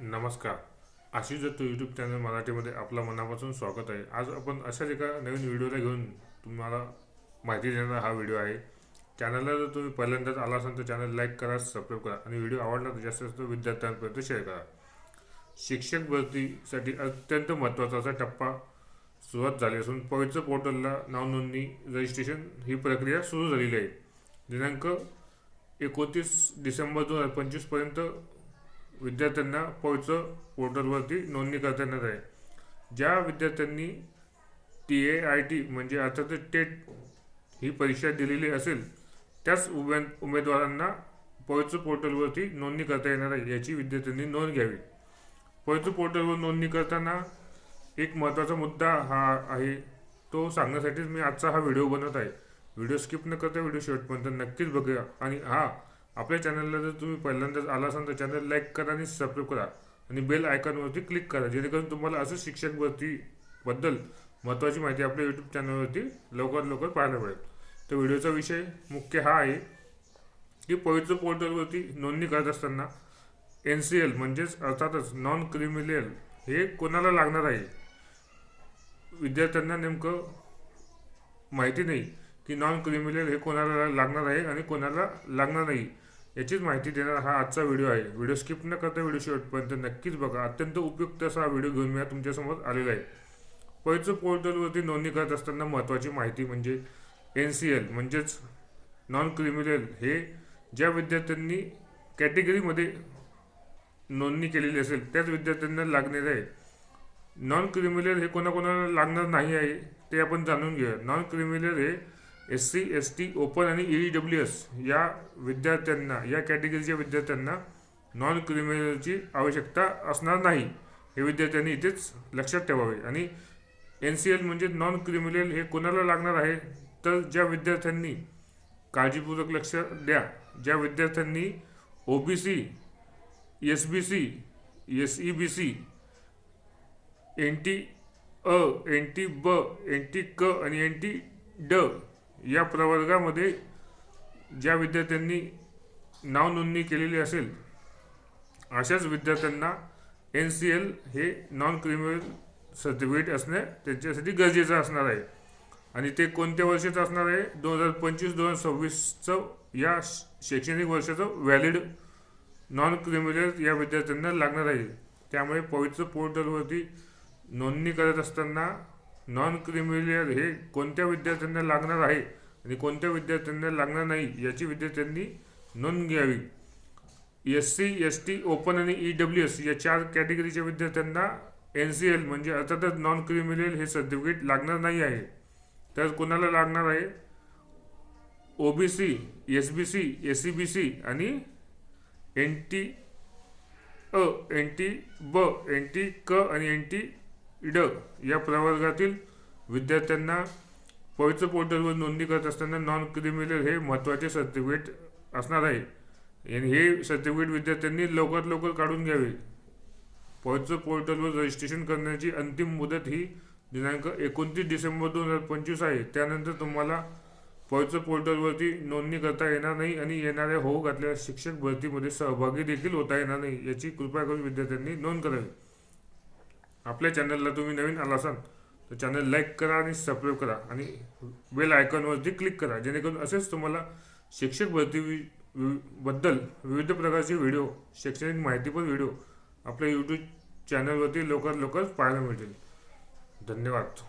नमस्कार. Ashish Datta YouTube channel मराठीमध्ये आपलं मनापासून स्वागत आहे. आज आपण अशाच एका नवीन व्हिडिओला घेऊन तुम्हाला माहिती देणारा हा व्हिडिओ आहे. चॅनलला जर तुम्ही पहिल्यांदाच आला असाल तर चॅनल लाईक करा सबस्क्राईब करा आणि व्हिडिओ आवडला तर जास्तीत जास्त विद्यार्थ्यांपर्यंत शेअर करा. शिक्षक भरतीसाठी अत्यंत महत्त्वाचा असा टप्पा सुरुवात झाली असून पवित्र पोर्टलला नावनोंदणी रजिस्ट्रेशन ही प्रक्रिया सुरू झालेली आहे. दिनांक एकोणतीस डिसेंबर दोन हजार पंचवीसपर्यंत विद्यार्थ्यांना पवित्र पोर्टलवरती नोंदणी करता येणार आहे. ज्या विद्यार्थ्यांनी टी ए आय टी म्हणजे अर्थातच टेट ही परीक्षा दिलेली असेल त्याच उमे उमेदवारांना पवित्र पोर्टलवरती नोंदणी करता येणार आहे याची विद्यार्थ्यांनी नोंद घ्यावी. पवित्र पोर्टलवर नोंदणी करताना एक महत्त्वाचा मुद्दा हा आहे तो सांगण्यासाठीच मी आजचा हा व्हिडिओ बनवत आहे. व्हिडिओ स्किप न करता व्हिडिओ शेवटपर्यंत नक्कीच बघूया. आणि हा आपल्या चॅनलला जर तुम्ही पहिल्यांदाच आला असाल तर चॅनल लाईक करा आणि सबस्क्राईब करा. आणि बेल आयकॉनवरती क्लिक करा जेणेकरून तुम्हाला असं शिक्षक भरतीबद्दल महत्त्वाची माहिती आपल्या यूट्यूब चॅनलवरती लवकर लवकर पाहायला मिळेल. तर व्हिडिओचा विषय मुख्य हा आहे की पवित्र पोर्टलवरती नोंदणी करत असताना एन सी एल म्हणजेच अर्थातच नॉन क्रिमिनल हे कोणाला लागणार आहे? विद्यार्थ्यांना नेमकं माहिती नाही की नॉन क्रिमिनल हे कोणाला लागणार आहे आणि कोणाला लागणार नाही. याचीच माहिती देणारा हा आजचा व्हिडिओ आहे. व्हिडिओ स्किप न करता व्हिडिओ शेवटपर्यंत नक्कीच बघा. अत्यंत उपयुक्त असा हा व्हिडिओ घेऊन मी तुमच्यासमोर आलेला आहे. पवित्र पोर्टलवरती नोंदणी करत असताना महत्त्वाची माहिती म्हणजे एन सी एल म्हणजेच नॉन क्रिमिनल हे ज्या विद्यार्थ्यांनी कॅटेगरीमध्ये नोंदणी केलेली असेल त्याच विद्यार्थ्यांना लागणार आहे. नॉन क्रिमिनल हे कोणाकोणाला लागणार नाही आहे ते आपण जाणून घेऊया. नॉन क्रिमिनल हे S C S T open आणि ई डब्ल्यू एस या विद्यार्थ्यांना या कॅटेगरीच्या विद्यार्थ्यांना नॉन क्रिमिनलची आवश्यकता असणार नाही. हे विद्यार्थ्यांनी इथेच लक्षात ठेवावे. आणि एन सी एल म्हणजे नॉन क्रिमिनल हे कोणाला लागणार आहे? तर ज्या विद्यार्थ्यांनी काळजीपूर्वक लक्ष द्या. ज्या विद्यार्थ्यांनी O B C S B C S E B C N T अ एन टी ब एन टी क आणि एन टी ड या प्रवर्गामध्ये ज्या विद्यार्थ्यांनी नावनोंदणी केलेली असेल अशाच विद्यार्थ्यांना एन सी एल हे नॉन क्रिमिनल सर्टिफिकेट असणे त्यांच्यासाठी गरजेचं असणार आहे. आणि ते कोणत्या वर्षाचं असणार आहे? दोन हजार पंचवीस दोन हजार सव्वीसचं या शैक्षणिक वर्षाचं व्हॅलिड नॉन क्रिमिनल या विद्यार्थ्यांना लागणार आहे. त्यामुळे पवित्र पोर्टलवरती नोंदणी करत असताना नॉन क्रिमिलियर हे कोणत्या विद्यार्थ्यांना लागणार आहे आणि कोणत्या विद्यार्थ्यांना लागणार नाही याची विद्यार्थ्यांनी नोंद घ्यावी. S C S T open आणि ई डब्ल्यू एस या चार कॅटेगरीच्या विद्यार्थ्यांना एन सी एल म्हणजे अर्थातच नॉन क्रिमिनल हे सर्टिफिकेट लागणार नाही आहे. तर कोणाला लागणार आहे? O B C S B C S C B C आणि एन टी अ एन टी ब एन टी क आणि एन टी इड या प्रवर्गातील विद्यार्थ्यांना पवित्र पोर्टलवर नोंदणी करत असताना नॉन क्रिमिनल हे महत्त्वाचे सर्टिफिकेट असणार आहे. आणि हे सर्टिफिकेट विद्यार्थ्यांनी लवकरात लवकर काढून घ्यावे. पवित्र पोर्टलवर रजिस्ट्रेशन करण्याची अंतिम मुदत ही दिनांक एकोणतीस डिसेंबर दोन हजार पंचवीस आहे. त्यानंतर तुम्हाला पवित्र पोर्टलवरती नोंदणी करता येणार नाही आणि येणाऱ्या होऊ घातलेल्या शिक्षक भरतीमध्ये सहभागी देखील होता येणार नाही याची कृपया करून विद्यार्थ्यांनी नोंद करावी. आपल्या चॅनलला तुम्ही नवीन आला असाल तर चॅनल लाईक करा आणि सबस्क्राईब करा. आणि बेल आयकॉनवरती क्लिक करा जेणेकरून असेच तुम्हाला शिक्षक भरती बद्दल विविध प्रकारचे व्हिडिओ शैक्षणिक माहितीपर व्हिडिओ आपल्या यूट्यूब चॅनलवरती लवकर लवकर पाहायला मिळतील. धन्यवाद.